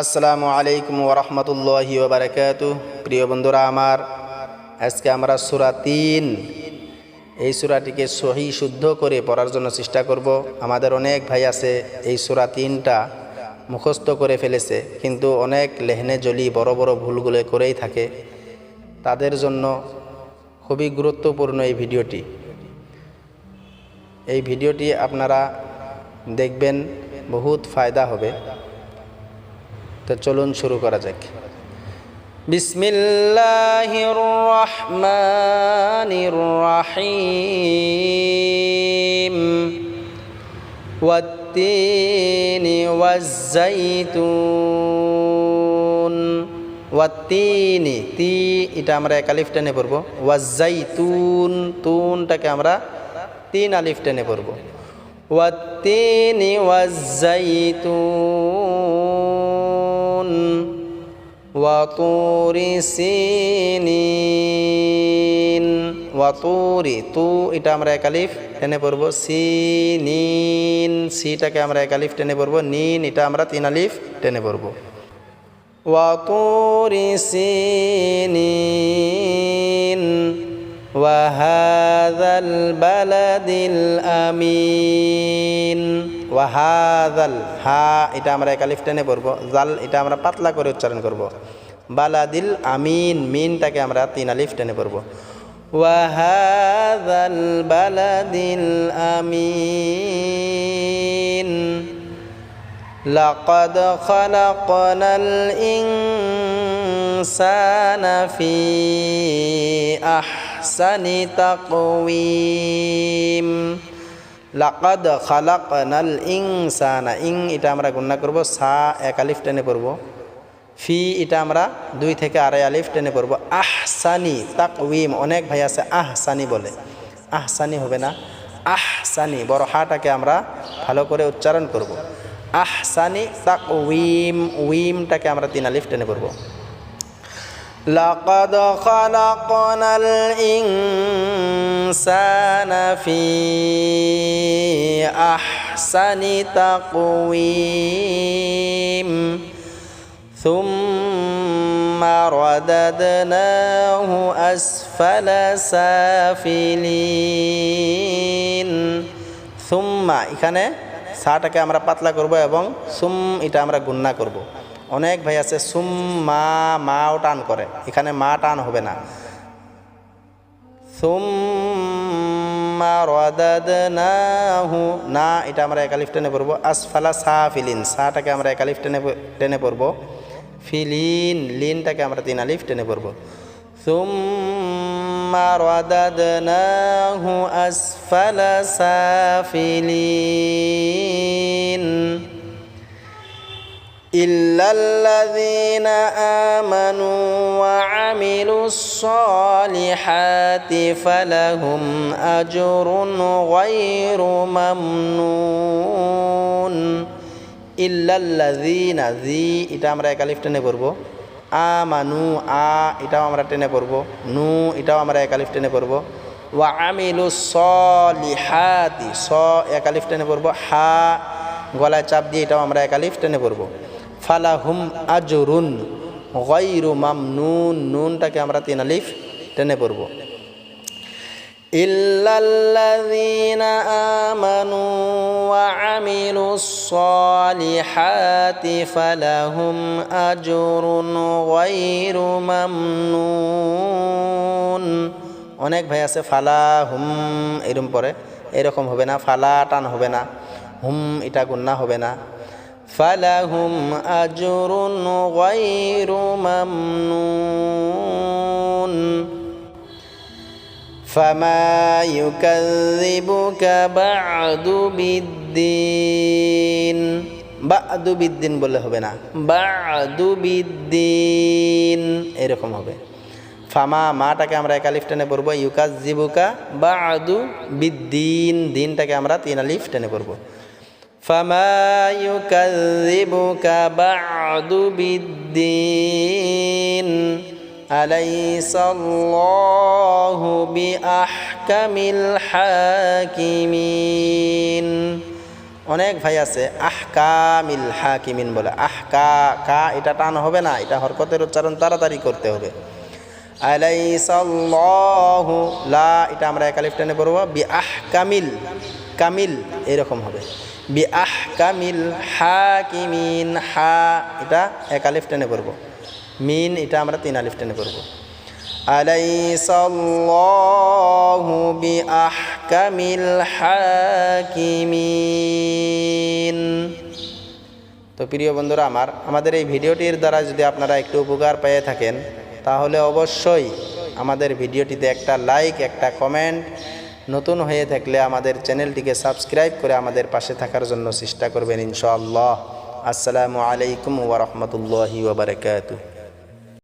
আসসালামু আলাইকুম ওরহমতুল্লাহি ওবরাকাত প্রিয় বন্ধুরা, আমার আজকে আমরা সুরা তিন, এই সুরাটিকে সহি শুদ্ধ করে পড়ার জন্য চেষ্টা করব। আমাদের অনেক ভাই আছে এই সুরা তিনটা মুখস্থ করে ফেলেছে, কিন্তু অনেক লেহনে জলি বড় বড় ভুলগুলো করেই থাকে। তাদের জন্য খুবই গুরুত্বপূর্ণ এই ভিডিওটি। এই ভিডিওটি আপনারা দেখবেন, বহুত ফায়দা হবে। তো চলুন শুরু করা যাক বিসমিল্লাহির রহমানির রহিম والتين والزيتون ওয়াত্তিনি তি এটা আমরা এক আলিফ টেনে পড়বো ওয়াজাইতুন তুনটাকে আমরা তিন আলিফ টেনে পড়বো ওয়াত্তিনি ওয়াজাইতুন ওয়াতুরি সিনিন ওয়াতুরি তু এটা আমরা এক আলিফ টেনে পড়বো সিনিন সিটাকে আমরা এক আলিফ টেনে পড়বো নিন এটা আমরা তিন আলিফ টেনে পড়বো وطور سينين وهذا البلد الأمين ওয়াহাদাল হা এটা আমরা একালিফ টেনে পড়বো জাল এটা আমরা পাতলা করে উচ্চারণ করব বালাদিল আমিন মিনটাকে আমরা তিন আলিফ টেনে পড়বো ওয়াহাদাল বালাদিল আমিন لقد خلقنا الإنسان في أحسن تقويم লাকাদ খালাকনাল ইনসানা, ইং সা না ইং এটা আমরা গুণনা করব, সা এক আলিফ টেনে পড়ব। ফি এটা আমরা দুই থেকে আড়াই আলিফ টেনে পড়ব। আহসানি তাকউইম অনেক ভাই আছে আহসানি বলে। আহসানি হবে না, আহসানি, বড় হাটাকে আমরা ভালো করে উচ্চারণ করব। আহসানি তাকউইম উইমটাকে আমরা তিন আলিফ টেনে পড়ব। لقد خلقنا الإنسان في أحسن تقويم ثم رددناه أسفل سافلين ثم এখানে সাটাকে আমরা পাতলা করব এবং সুম এটা আমরা গুন্না করব। অনেক ভাই আছে, সুম, মা, মাও টান করে। এখানে মা টান হবে না। সুম্মা রদাদনাহু, না, এটা আমরা একালিফ টেনে পড়ব। আসফালা সা ফিলিন সাটাকে আমরা একালিফ টেনে টেনে পড়ব। ফিলিন, লিনটাকে আমরা তিন আলিফ টেনে পড়ব। সুম্মা রদাদনাহু, আসফালা সাফিলিন। إلا الذين آمنوا وعملوا الصالحات فلهم أجر غير ممنون إلا الذين ذي এটা আমরা এক আলিফ টেনে পড়ব আমানু আ এটাও আমরা টেনে পড়ব নু এটাও আমরা এক আলিফ টেনে পড়ব ওয়া আমিলু সলিহাতি স এক আলিফ টেনে পড়ব হা গলায় চাপ দিয়ে এটাও আমরা এক আলিফ টেনে পড়ব ফালাহুম আজরুন গৈরু মামনুন, নুনটাকে আমরা তিন আলিফ টেনে পড়ব। আমানু ফালাহুম অনেক ভাই আছে ফালা হুম এরম পরে। এরকম হবে না ফালা টান হবে না। হুম, এটা গুন্না হবে না। فلهم أجر غير ممنون فما يكذبك بعد بالدين بعد بالدين বলে হবে না بعد بالدين এরকম হবে ফামা মাটাকে আমরা একালিফ টেনে পড়বো ইউকাজ জিবুকা বাদু বিদ্দিন দিনটাকে আমরা তিন আলিফ টেনে পড়বো فما يكذبك بعد بالدين أليس الله بأحكم الحاكمين অনেক ভাই আছে আহকামিল হাকিমিন বলে আহকা কা এটা টান হবে না এটা হরকতের উচ্চারণ তাড়াতাড়ি করতে হবে আলাইসাল্লাহু লা এটা আমরা একালিফ টেনে পড়বো বি আহকামিল কামিল এরকম হবে বি আহকামিল হাকিমিন, হা কি মিন হা এটা একালিফ টেনে পড়ব। মিন, এটা আমরা তিন আলিফ টেনে পড়ব। আলাইসাল্লাহু বি আহ কামিল হা কি মিন তো প্রিয় বন্ধুরা, আমার, আমাদের এই ভিডিওটির দ্বারা যদি আপনারা একটু উপকার পেয়ে থাকেন, তাহলে অবশ্যই আমাদের ভিডিওটিতে একটা লাইক, একটা কমেন্ট নতুন হয়ে থাকলে আমাদের চ্যানেলটিকে সাবস্ক্রাইব করে আমাদের পাশে থাকার জন্য চেষ্টা করবেন ইনশাআল্লাহ। আসসালামু আলাইকুম ওরহমতুল্লাহি ওবরাকাতু